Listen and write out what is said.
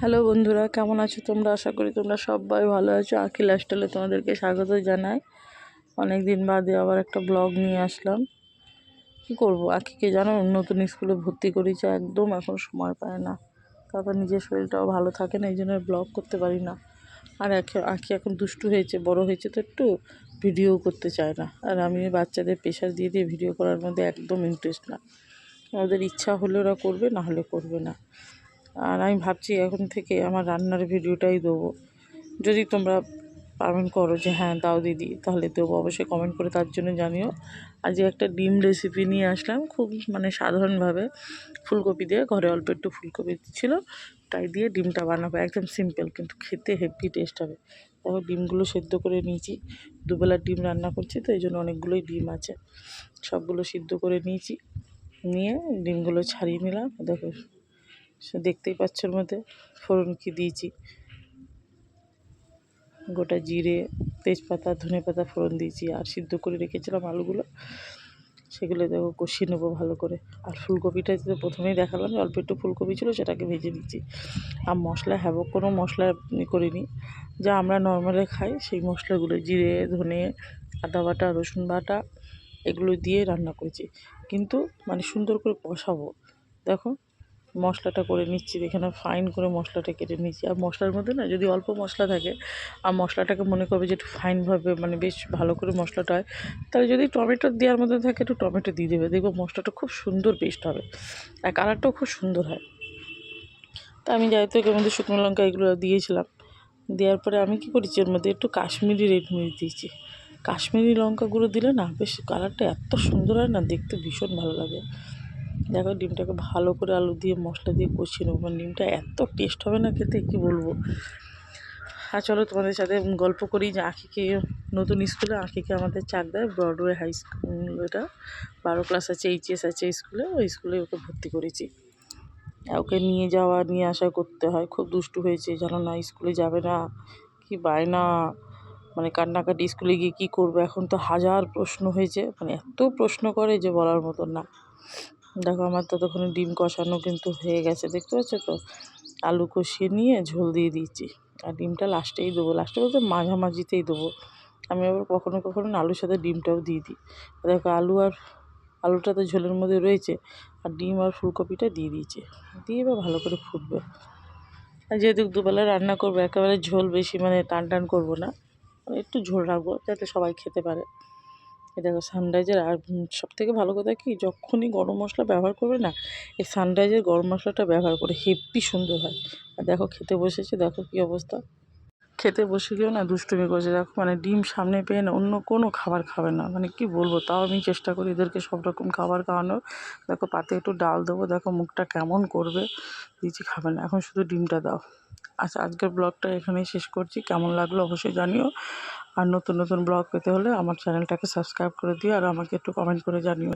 Hello বন্ধুরা, কেমন আছো তোমরা? আশা করি তোমরা সবাই ভালো আছো। আখি লাস্টালে তোমাদেরকে স্বাগত জানাই। অনেক দিন বাদে আবার একটা ব্লগ নিয়ে আসলাম। কি করব? আখিকে জানো, নতুন স্কুলে ভর্তি করেছে, একদম এখন সময় পায় না। তারপর নিজের শরীরটাও ভালো থাকে না, এই জন্য ব্লগ করতে পারি না। আর আঁকি এখন দুষ্টু হয়েছে, বড় হয়েছে, তো একটু ভিডিও করতে চায় না। আর আমি বাচ্চাদের প্রেশার দিয়ে দিয়ে ভিডিও করার মধ্যে একদম ইন্টারেস্ট না। ওদের ইচ্ছা হলে ওরা করবে, না হলে করবে না। আর আমি ভাবছি এখন থেকে আমার রান্নার ভিডিওটাই দেবো। যদি তোমরা পারমেন্ট করো যে হ্যাঁ দাও দিদি, তাহলে দেবো। অবশ্যই কমেন্ট করে তার জন্য জানিও। আজকে একটা ডিম রেসিপি নিয়ে আসলাম, খুব মানে সাধারণভাবে ফুলকপি দিয়ে, ঘরে অল্প একটু ফুলকপি ছিল, তাই দিয়ে ডিমটা বানাবো। একদম সিম্পল কিন্তু খেতে হেভি টেস্ট হবে। দেখো ডিমগুলো সেদ্ধ করে নিয়েছি। দুবেলা ডিম রান্না করছি, তো এই জন্য অনেকগুলোই ডিম আছে। সবগুলো সিদ্ধ করে নিয়েছি। নিয়ে ডিমগুলো ছাড়িয়ে নিলাম। দেখো সে দেখতেই পাচ্ছ ওর মধ্যে ফোড়ন কি দিয়েছি। গোটা জিরে, তেজপাতা, ধনে পাতা ফোড়ন দিয়েছি আর সিদ্ধ করে রেখেছিলাম আলুগুলো। সেগুলো দেখো কষিয়ে নেব ভালো করে। আর ফুলকপিটা তো প্রথমেই দেখালাম, অল্প একটু ফুলকপি ছিল সেটাকে ভেজে নিচ্ছি। আর মশলা হ্যাবক কোনো মশলা করিনি। যা আমরা নর্মালে খাই সেই মশলাগুলো, জিরে, ধনে, আদা বাটা, রসুন বাটা, এগুলো দিয়ে রান্না করেছি। কিন্তু মানে সুন্দর করে কষাবো। দেখো মশলাটা করে নিচ্ছি এখানে ফাইন করে মশলাটা কেটে নিচ্ছি। আর মশলার মধ্যে না, যদি অল্প মশলা থাকে, আর মশলাটাকে মনে করবে যে একটু ফাইনভাবে মানে বেশ ভালো করে মশলাটা হয়, তাহলে যদি টমেটো দেওয়ার মধ্যে থাকে, একটু টমেটো দিয়ে দেবে। দেখব মশলাটা খুব সুন্দর পেস্ট হবে, আর কালারটাও খুব সুন্দর হয়। তা আমি যাই তো এর মধ্যে শুকনো লঙ্কা এগুলো দিয়েছিলাম। দেওয়ার পরে আমি কী করেছি ওর মধ্যে একটু কাশ্মীরি রেড মরিচ দিয়েছি। কাশ্মীরি লঙ্কা গুঁড়ো দিলে না, বেশ কালারটা এত সুন্দর হয় না, দেখতে ভীষণ ভালো লাগে। দেখো ডিমটাকে ভালো করে আলু দিয়ে মশলা দিয়ে কষিয়ে নেব। মানে ডিমটা এত টেস্ট হবে না খেতে, কী বলব? আর চলো তোমাদের সাথে গল্প করি যে আঁকিকে, নতুন স্কুলে আঁকিকে আমাদের চাকদায় ব্রডওয়ে হাই স্কুল এটা। বারো ক্লাস আছে এইচএস আছে স্কুলে, ওই স্কুলে ওকে ভর্তি করেছি। ওকে নিয়ে যাওয়া, নিয়ে আসা করতে হয়। খুব দুষ্টু হয়েছে, জানো না, স্কুলে যাবে না, কি বায়না। মানে কান্নাকাটি, স্কুলে গিয়ে কী করবে? এখন তো হাজার প্রশ্ন হয়েছে। মানে এত প্রশ্ন করে যে বলার মতন না। দেখো আমার ততক্ষণে ডিম কষানো কিন্তু হয়ে গেছে, দেখতে পাচ্ছ তো? আলু কষিয়ে নিয়ে ঝোল দিয়ে দিয়েছি। আর ডিমটা লাস্টেই দেবো, লাস্টে বলতে মাঝামাঝিতেই দেবো। আমি আবার কখনো কখনো আলুর সাথে ডিমটাও দিয়ে দিই। দেখো আলু আর আলুটা তো ঝোলের মধ্যে রয়েছে, আর ডিম আর ফুলকপিটা দিয়ে দিয়েছে। দিয়ে এবার ভালো করে ফুটবে। আর যেহেতু দুবেলা রান্না করব, একেবারে ঝোল বেশি মানে টান টান করব না একটু ঝোল রাখব যাতে সবাই খেতে পারে। দেখো সানরাইজের আর সবথেকে ভালো কথা কি, যখনই গরম মশলা ব্যবহার করবে না, এই সানরাইজের গরম মশলাটা ব্যবহার করে হেব্বি সুন্দর হয়। আর দেখো খেতে বসেছে, দেখো কী অবস্থা। খেতে বসে গিয়েও না দুষ্টুমি করছে, দেখো মানে ডিম সামনে পেয়ে না অন্য কোনো খাবার খাবে না। মানে কি বলব, তাও আমি চেষ্টা করি এদেরকে সব রকম খাবার খাওয়ানোর। দেখো পাতে একটু ডাল দেবো, দেখো মুখটা কেমন করবে। দিচ্ছি খাবে না। এখন শুধু ডিমটা দাও। আচ্ছা আজকের ব্লগটা এখানেই শেষ করছি। কেমন লাগল অবশ্যই জানিও। আর নতুন নতুন ব্লগ পেতে হলে আমার চ্যানেলটাকে সাবস্ক্রাইব করে দিও আর আমাকে একটু কমেন্ট করে জানিও।